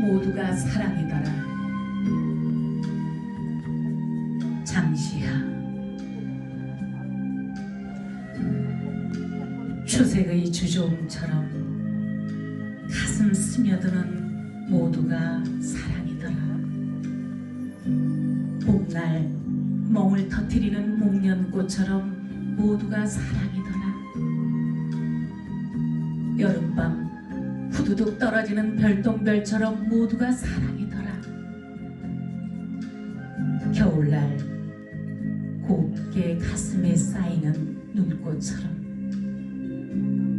모두가 사랑이더라. 장시하 초색의 주종처럼 가슴 스며드는 모두가 사랑이더라. 봄날 멍을 터트리는 목련꽃처럼 모두가 사랑이더라. 여름밤 후두둑 떨어지는 별똥별처럼 모두가 사랑이더라. 겨울날 곱게 가슴에 쌓이는 눈꽃처럼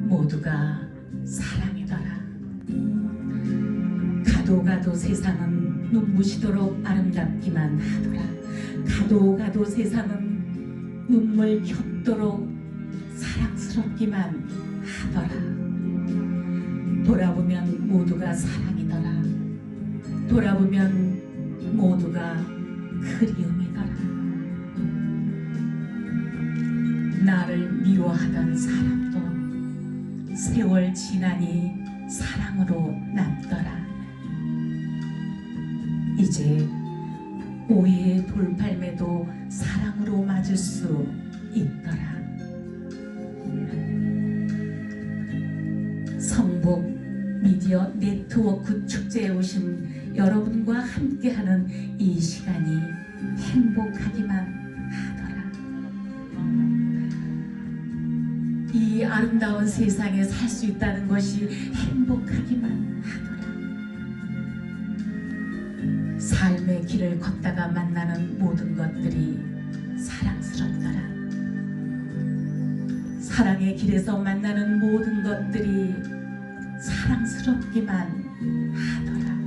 모두가 사랑이더라. 가도 가도 세상은 눈부시도록 아름답기만 하더라. 가도 가도 세상은 눈물 겹도록 사랑스럽기만 하더라. 돌아보면 모두가 사랑이더라. 돌아보면 모두가 그리움이더라. 나를 미워하던 사람도 세월 지나니 사랑으로 남더라. 이제 오해의 돌팔매도 사랑으로 맞을 수 있더라. 미디어 네트워크 축제에 오신 여러분과 함께하는 이 시간이 행복하기만 하더라. 이 아름다운 세상에 살 수 있다는 것이 행복하기만 하더라. 삶의 길을 걷다가 만나는 모든 것들이 사랑스럽더라. 사랑의 길에서 만나는 모든 것들이 사랑스럽기만 하더라.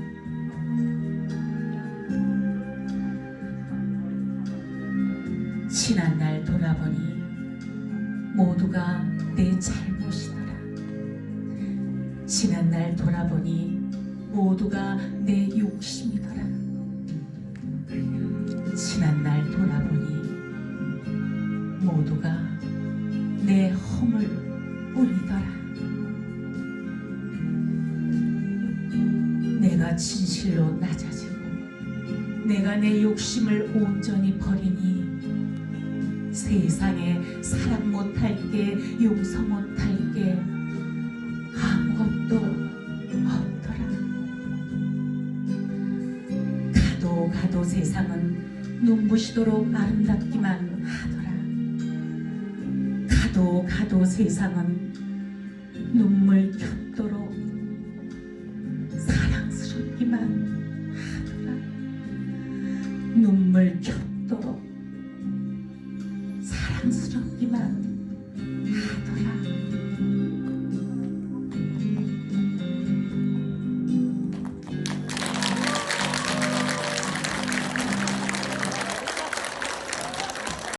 지난 날 돌아보니 모두가 내 잘못이더라. 지난 날 돌아보니 모두가 내 욕심이더라. 지난 날 돌아보니 모두가 내 허물 뿐이더라. 내가 진실로 낮아지고 내가 내 욕심을 온전히 버리니 세상에 사랑 못할 게 용서 못할 게 아무것도 없더라. 가도 가도 세상은 눈부시도록 아름답기만 하더라. 가도 가도 세상은 눈물 겹도록 사